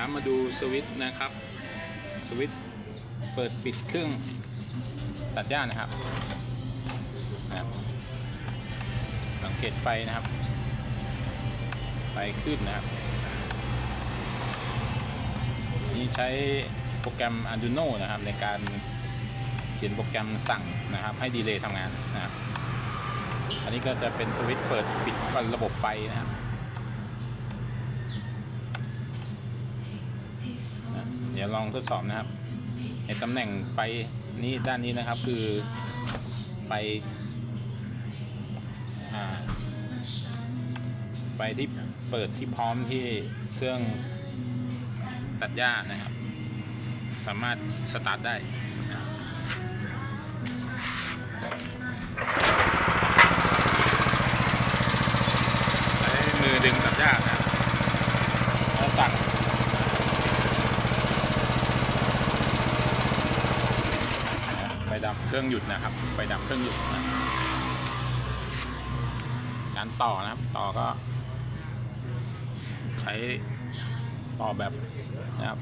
ครับมาดูสวิตช์นะครับ สวิตช์เปิดปิดเครื่องตัดหญ้านะครับนะครับสังเกตไฟนะครับ ไฟขึ้นนะครับ นี่ใช้โปรแกรม Arduino นะครับ ในการเขียนโปรแกรมสั่งนะครับ ให้ดีเลย์ทำงานนะครับ อันนี้ก็จะเป็นสวิตช์เปิดปิดระบบไฟนะครับ นะเดี๋ ยวลองทดสอบนะครับ ในตำแหน่งไฟนี้ด้านนี้นะครับคือไฟอไฟที่เปิดที่พร้อมที่เครื่องตัดหญ้านะครับ สามารถสตาร์ทได้ใช้มือดึงตัดหญ้านะแล้วตัด ไฟ ดับเครื่องหยุดนะครับ ไฟดับเครื่องหยุดนะการต่อนะครับ ต่อก็ ใช้ต่อแบบนะครับ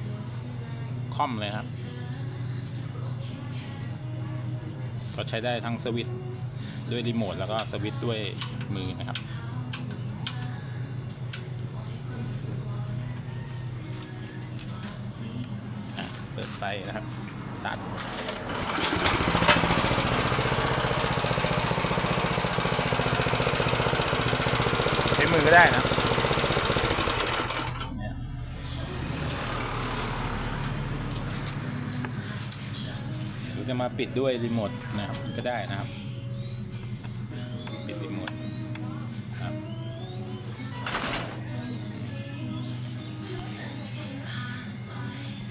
ค่อมเลยครับ ก็ใช้ได้ทั้งสวิตด้วยรีโมทแล้วก็สวิตด้วยมือนะครับเปิดไฟนะครับ ตัด ใช้ มือก็ได้นะเรือจะมาปิดด้วยรีโมทนะครับก็ได้นะครับ